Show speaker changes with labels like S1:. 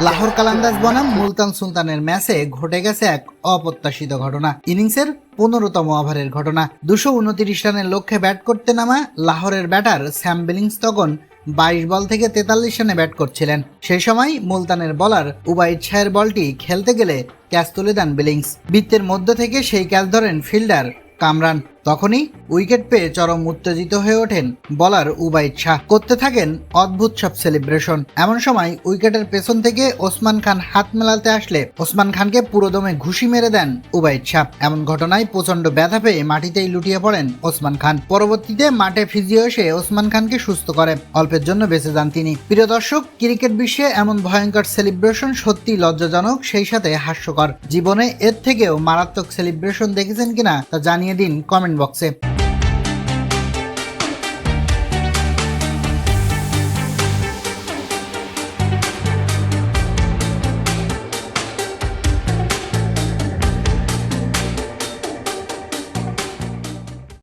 S1: লাহোর কালান্দাজ বনাম মুলতান সুলতানের ম্যাচে ঘটে গেছে এক অপ্রত্যাশিত ঘটনা। ইনিংসের পনেরোতম ওভারের ঘটনা। দুশো উনত্রিশ রানের লক্ষ্যে ব্যাট করতে নামা লাহোরের ব্যাটার স্যাম বিলিংস তখন বাইশ বল থেকে তেতাল্লিশ রানে ব্যাট করছিলেন। সেই সময় মুলতানের বলার উবাইদ শাহের বলটি খেলতে গেলে ক্যাচ তুলে দেন বিলিংস। বৃত্তের মধ্য থেকে সেই ক্যাচ ধরেন ফিল্ডার কামরান। তখনই উইকেট পেয়ে চরম উত্তেজিত হয়ে ওঠেন বলার উবাইদ শাহ। করতে থাকেন অদ্ভুত সব সেলিব্রেশন। এমন সময় উইকেটের পেছন থেকে ওসমান খান হাত মেলাতে আসলে ওসমান খানকে পুরোদমে ঘুষি মেরে দেন উবাইদ শাহ। এমন ঘটনায় প্রচণ্ড ব্যথা পেয়ে মাটিতেই লুটিয়ে পড়েন ওসমান খান। পরবর্তীতে মাঠে ফিজিও এসে ওসমান খানকে সুস্থ করে। অল্পের জন্য বেঁচে যান তিনি। প্রিয় দর্শক, ক্রিকেট বিশ্বে এমন ভয়ঙ্কর সেলিব্রেশন সত্যি লজ্জাজনক, সেই সাথে হাস্যকর। জীবনে এর থেকেও মারাত্মক সেলিব্রেশন দেখেছেন কিনা তা জানিয়ে দিন কমেন্ট বক্সে।